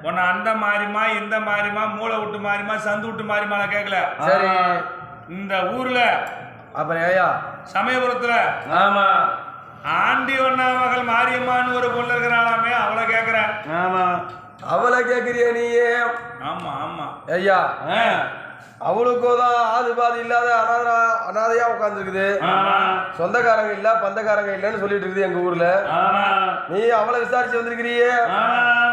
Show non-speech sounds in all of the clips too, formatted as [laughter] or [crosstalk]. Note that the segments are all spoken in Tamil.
உன்னை அந்த மாதிரிமா இந்த மாதிரிமா மூளை விட்டு மாதிரிமா சந்து விட்டு மாதிரிமா நான் கேட்கல. சரி. இந்த ஊர்ல அப்புறம் ஏயா? சமயபுரத்துல ஆமா. ஆண்டி ஒன்னா மகள் மாரியம்மான்னு ஒரு பொண்ணு இருக்கிறாளாமே அவளை கேக்குறேன் ஆமா. அவளை கேக்குறிய நீயே. ஆமா ஆமா. ஐயா அவளுக்கோ தான் ஆது பாதி இல்லாத அனாதரா அனாதையா உட்காந்துருக்குது சொந்தக்காரங்க இல்ல பந்தக்காரங்க இல்லைன்னு சொல்லிட்டு இருக்குது எங்க ஊர்ல. நீ அவளை விசாரிச்சு வந்திருக்கிறியே?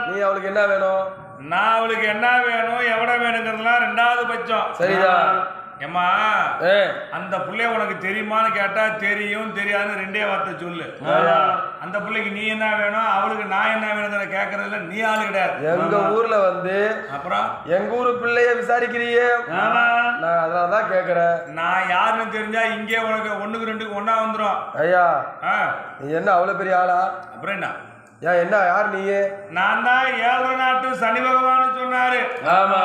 நீ அவளுக்கு என்ன வேணும்? நான் அவளுக்கு என்ன வேணும் எவ்வளவு வேணுங்கிறதுலாம் ரெண்டாவது பட்சம். சரிதான். ஏம்மா ஏ. அந்த புள்ளைய உனக்கு தெரியுமான்னு கேட்டா தெரியும் தெரியாதுன்னு ரெண்டே வார்த்தை சொல்லு. அந்த புள்ளைக்கு நீ என்ன வேணும் அவளுக்கு நான் என்ன வேணுங்கிற கேட்கறதுல நீ ஆளு கிடையாது. எங்க ஊர்ல வந்து அப்புறம்? எங்க ஊரு பிள்ளைய விசாரிக்கிறியே? நான் அதனால தான் கேக்குறேன். நான் யாருன்னு தெரிஞ்சா இங்கே உனக்கு ஒண்ணுக்கு ரெண்டுக்கு ஒண்ணா வந்துரும். ஐயா நீ என்ன அவ்வளவு பெரிய ஆளா? அப்புறம் என்ன? ஏன் என்ன யார் நீ நான் தான் ஏழரை நாட்டு சனி பகவான் சொன்னாரு. ஆமா.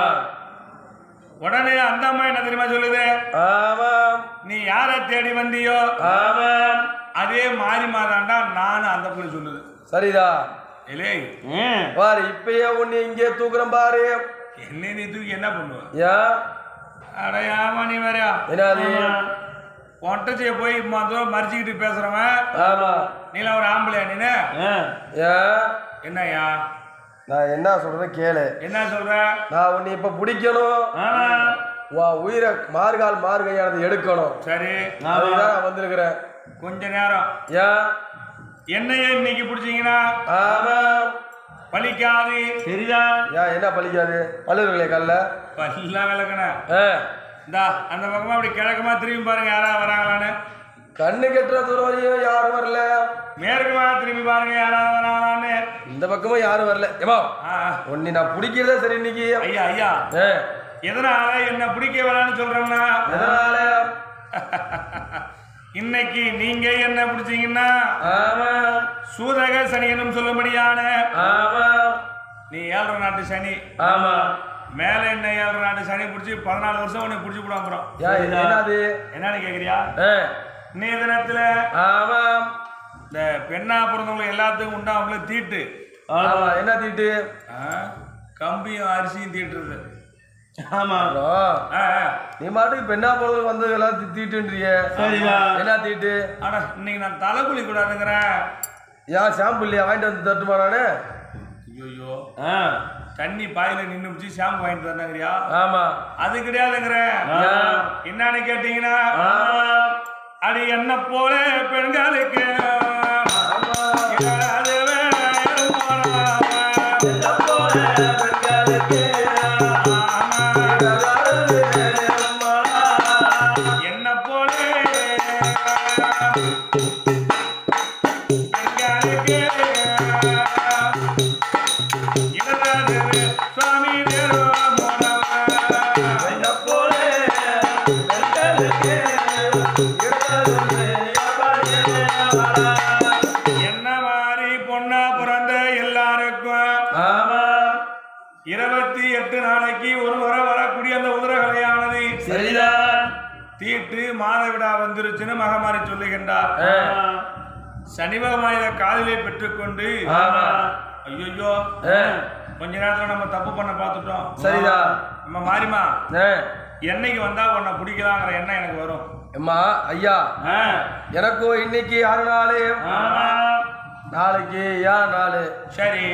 உடனே அந்த அம்மா என்ன தெரியுமா சொல்லுது? ஆமாம். நீ யாரை தேடி வந்தியோ? ஆமாம். அதே மாறி மாதாண்டா நானும் அந்த புள்ளை சொல்லுது. சரிதா. ஏலே. பாரு இப்பயே உன்னை இங்கே தூக்குறேன் பாரு. என்ன நீ தூக்கி என்ன பண்ணுவ? ஏன் அடையாம நீ வரையா என்னது? ஒட்டச்சிய போய் மொத்தம் மறிச்சுக்கிட்டு பேசுறவன். ஆமா. நீல ஒரு ஆம்பளையா நீனு? ஏன் என்னய்யா? நான் என்ன சொல்றேன் கேளு. என்ன சொல்ற? நான் உன்னை இப்ப பிடிக்கணும். உன் உயிரை மார்கால் மார்கையானது எடுக்கணும். சரி. நான் வந்திருக்கிறேன். கொஞ்ச நேரம். ஏன்? என்னையே இன்னைக்கு பிடிச்சீங்கன்னா ஆமாம் பலிக்காது சரிதான் ஏன் என்ன பழிக்காது? பல்லுர்களே கல்ல. பல்லாம் விளக்கண இந்தா அந்த பக்கமா அப்படி கிழக்கமா திரும்பி பாருங்க யாரா வராங்களான்னு. கண்ணு கெட்டுற தூரம் வரையும் யாரும் வரல. மேற்குமா திரும்பி பாருங்க யாரா வராங்களான்னு. இந்த பக்கமும் யாரும் வரல. ஏமா. உன்னை நான் பிடிக்கிறதே சரி இன்னைக்கு? ஐயா ஐயா. எதனால என்ன பிடிக்க வேணாம்னு சொல்றேன்னா? எதனால? [laughs] இன்னைக்கு நீங்க என்ன பிடிச்சீங்கன்னா சூதக சனியனும் சொல்லும்படியான நீ ஏழரை நாட்டு சனி. ஆமா. மேல என்ன ஏழரை நாட்டு சனி பிடிச்சி பதினாலு வருஷம் உன்னை பிடிச்சி போடாம என்னன்னு கேக்குறியா? இன்னைய தினத்துல ஆமா இந்த பெண்ணா பிறந்தவங்களுக்கு எல்லாத்துக்கும் உண்டாமல தீட்டு. ஆமா என்ன தீட்டு? ஆ, கம்பியும் அரிசியும் தீட்டுறது. ஆமா. ஆ, ஆ. நீ மாட்டுக்கு பெண்ணா பொழுது வந்து எல்லாம் தீட்டுன்றிய என்ன தீட்டு? அட இன்னைக்கு நான் தலை குளி கூடாதுங்கிறேன். ஏன் ஷாம்பு இல்லையா? வாங்கிட்டு வந்து தட்டுமா நானு? ஐயோ தண்ணி பாயில நின்னு பிடிச்சி ஷாம்பு வாங்கிட்டு வந்தாங்கறியா? ஆமா. அது கிடையாதுங்கிறேன்? என்னன்னு கேட்டீங்கன்னா அடி என்ன போல பெண்களுக்கு? என்ன மாதிரி பொண்ணா பிறந்த எல்லாருக்கும்? இருபத்தி எட்டு நாளைக்கு ஒரு முறை வரக்கூடிய அந்த உதிரகலையானது சரிதான். தீட்டு மாதவிடா வந்துருச்சுன்னு மகமாரி சொல்லுகின்றார். சனி பகவான் இதை காதிலே பெற்றுக்கொண்டு ஐயோ. கொஞ்ச நேரத்துல நம்ம தப்பு பண்ண பார்த்துட்டோம். சரிதான். நம்ம மாறிமா என்னைக்கு வந்தா உன்னை பிடிக்கலாங்கிற எண்ணம் எனக்கு வரும். அம்மா ஐயா. எனக்கும் இன்னைக்கு ஆறு நாள். நாளைக்கு ஏன் நாள். சரி.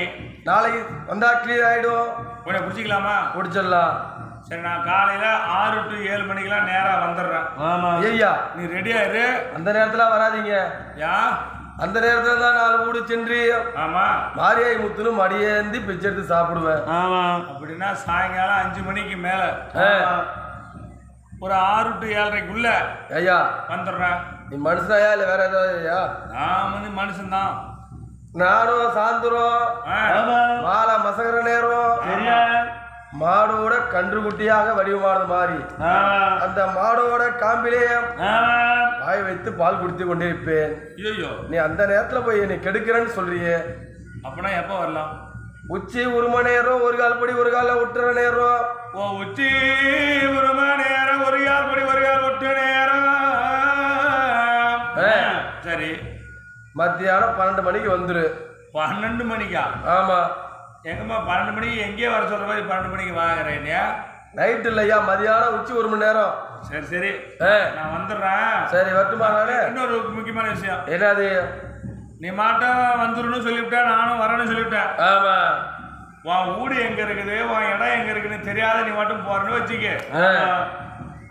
நாளைக்கு வந்தா கிளியர் ஆயிடும். உன்னை பிடிச்சிக்கலாமா? முடிச்சிடலாம் சரி நான் காலையில ஆறு டு ஏழு மணிக்கெல்லாம் நேரா வந்துடுறேன். ஐயா நீ ரெடியா இரு. அந்த நேரத்துல வராதீங்க. யா? அந்த நேரத்துல தான் நாலு வீடு சென்று ஆமா. மாரியாய் முத்துனும் மடியேந்தி பிச்சை எடுத்து சாப்பிடுவேன். அப்படின்னா சாயங்காலம் அஞ்சு மணிக்கு மேல. ஆ. ஒரு ஆறு டு ஏழரைக்குள்ள ஐயா. வந்துடுறேன் நீ மனுஷனாயா இல்ல வேற ஏதாவது ஐயா? நான் வந்து மனுஷன்தான். நானும் சாயந்தரம். மாலை மசகர நேரம். மாடோட கன்றுக்குட்டியாக வடிவமானது மாறி. அந்த மாடோட காம்பிலே வாய் வைத்து பால் குடித்து கொண்டிருப்பேன். ஐயோ நீ அந்த நேரத்துல போய் என்னை கெடுக்கிறேன்னு சொல்றியே. அப்படின்னா எப்போ வரலாம்? உச்சி ஒரு மணி நேரம் ஒரு கால் படி ஒரு கால விட்டுற நேரம். ஓ உச்சி ஒரு மணி நேரம் ஒரு யார் படி ஒரு யார் ஒட்டு நேரம். சரி. மத்தியானம் பன்னெண்டு மணிக்கு வந்துரு. பன்னெண்டு மணிக்கா? ஆமா. எங்கம்மா பன்னெண்டு மணிக்கு எங்கேயே வர சொல்ற மாதிரி பன்னெண்டு மணிக்கு வாங்குறேன்யா நைட்டு இல்லையா? மதியானம் உச்சி ஒரு மணி நேரம். சரி சரி. நான் வந்துடுறேன். சரி வரட்டுமா இன்னொரு முக்கியமான விஷயம். என்னது? நீ மாட்டம் வந்துருன்னு சொல்லிவிட்டேன் நானும் வரேன்னு சொல்லிவிட்டேன் ஆமா. உன் வீடு எங்க இருக்குது? உன் இடம் எங்க இருக்குன்னு தெரியாத நீ மட்டும் போறேன்னு வச்சுக்க.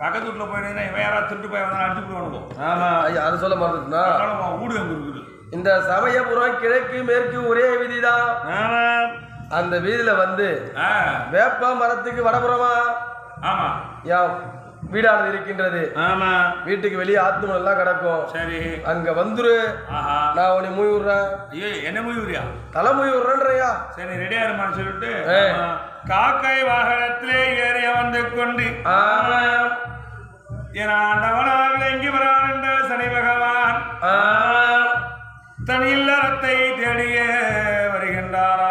பக்கத்து வீட்டுல போயிருந்தா இவன் யாராவது திருட்டு போய் வந்தா அடிச்சு போடுவானுங்க ஆமா. அது சொல்ல மறந்துட்டுனா? உன் வீடு எங்க இருக்குது? இந்த சமயபுரம் கிழக்கு மேற்கு ஒரே வீதிதான். அந்த வீதியில வந்து வேப்ப மரத்துக்கு வடபுறமா? ஆமா. என் வீடானது இருக்கின்றது. ஆமா. வீட்டுக்கு வெளியே ஆத்துமணம் எல்லாம் கிடக்கும். சரி. அங்க வந்துரு. ஆஹா. நான் உன்னை மூய் விடுறேன் ஐயோ என்ன முடிவுறியா தலை மூய் விடுறேன்றியா சரி ரெடியா இருமான்னு சொல்லிட்டு காக்கை வாகனத்திலே ஏறி வந்து கொண்டு. என் ஆண்டவனாக விளங்கி வரான் என்ற சனி பகவான் தன் இல்லறத்தை தேடிய வருகின்றாரா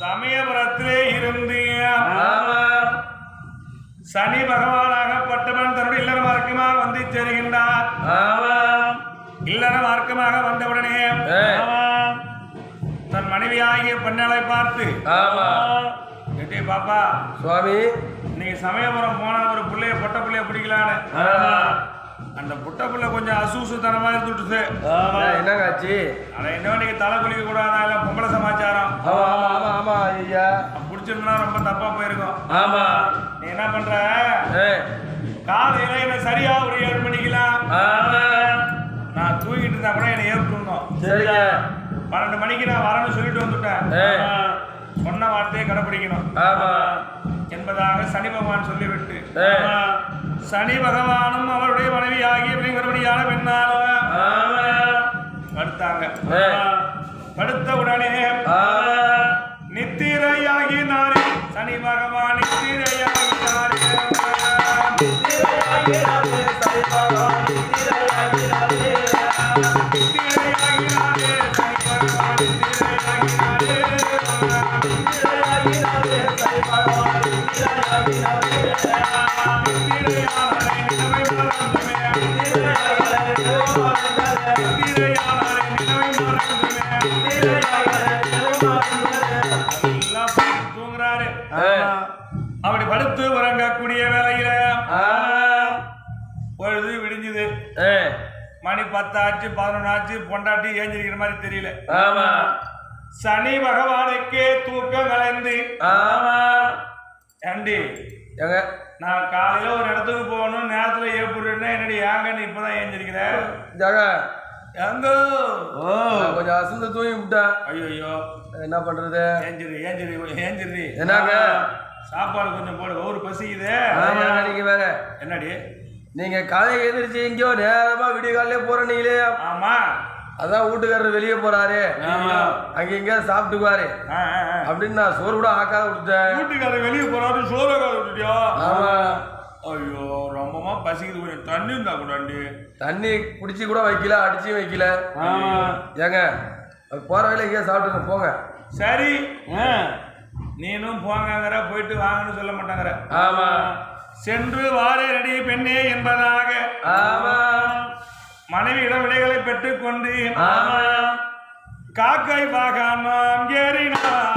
சமயபுரத்திலே இருந்து. சனி பகவானாகப்பட்டவன் தன்னுடைய இல்லற மார்க்கமாக வந்து சேருகின்றார். இல்லற மார்க்கமாக வந்தவுடனே மனைவியாகிய பெண்ணாளை பார்த்து ஆமா. கேட்டே பாப்பா சுவாமி. இன்னைக்கு சமயபுரம் போன ஒரு புள்ளைய பொட்ட புள்ளைய பிடிக்கலான்னு. அந்த புட்ட புள்ள கொஞ்சம் அசூசுத்தனமா இருந்துட்டுது. ஏய், என்னங்க ஆச்சு? ஆனா என்ன இன்னைக்கு தலை குளிக்க கூடாதா? இல்ல பொம்பளை சமாச்சாரம்? ஆமா ஆமா ஆமா ஐயா. பிடிச்சிருந்தா ரொம்ப தப்பா போயிருக்கும். ஆமா. நீ என்ன பண்ற. காலையில என்ன சரியா ஒரு ஏழு மணிக்கெல்லாம் ஆமா. நான் தூங்கிட்டு இருந்தா கூட என்னை ஏற்படணும் சரிங்க. பன்னெண்டு மணிக்கு நான் வரேன்னு சொல்லிட்டு வந்துட்டேன். சொன்ன வார்த்தையை கடைப்பிடிக்கணும் ஆமா என்பதாக சனி பகவான் சொல்லிவிட்டு. சனி பகவானும் அவருடைய மனைவி ஆகிய அப்படிங்கிறபடியான பெண்ணாலும் ஆமா. படுத்தாங்க. படுத்த அப்படி படுத்து உறங்கக்கூடிய வேலையில. பொழுது விடிஞ்சுது. மணி பத்தாச்சு பதினொன்று ஆச்சு பொண்டாட்டி ஏஞ்சிருக்கிற மாதிரி தெரியல ஆமா. சனி பகவானுக்கே தூக்கம் கலைந்து ஆமா. ஏண்டி? ஏங்க? நான் காலையில ஒரு இடத்துக்கு போகணும் நேரத்துல ஏற்படுறேன்னா என்னடி ஏங்க நீ இப்பதான் ஏஞ்சிருக்கிற? ஜாக எங்க நான் கொஞ்சம் அசந்து தூங்கி விட்டேன். ஐயோ என்ன பண்றது? ஏஞ்சிரு ஏஞ்சிரு ஏஞ்சிரு. என்னங்க? சாப்பாடு கொஞ்சம் போடு ஒரு பசிக்குது. ஆமா நீங்க வேற. என்னடி? நீங்க காலையில எழுந்திரிச்சு எங்கேயோ நேரமா விடிய காலையிலே போற நீங்களே. ஆமா. அதான் வீட்டுக்காரர் வெளியே போறாரு. அங்க எங்க சாப்பிட்டுக்குவாரு. அப்படின்னு நான் சோறு கூட ஆக்காத விட்டுட்டேன். வீட்டுக்காரர் வெளியே போறாரு சோற கால விட்டுட்டியா? ஆமா. ஐயோ ரொம்பமா பசிக்குது கொஞ்சம் தண்ணி இருந்தா கூடாண்டி தண்ணி குடிச்சு கூட வைக்கல அடிச்சும் வைக்கல. ஏங்க போற வழியில எங்கேயோ சாப்பிட்டுங்க போங்க. சரி. நீனும் போங்கங்கிற போயிட்டு வாங்கன்னு சொல்ல மாட்டாங்கிற. ஆமா. சென்று வாரே ரெடி பெண்ணே என்பதாக. ஆமா. மனைவியிடம் விடைகளை பெற்றுக்கொண்டு ஆமா காக்கை பாகாமம் ஏறினார்.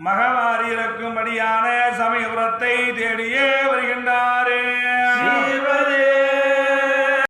மகவாரி மகமாரி இருக்கும்படியான சமயபுரத்தை தேடியே வருகின்றாரே.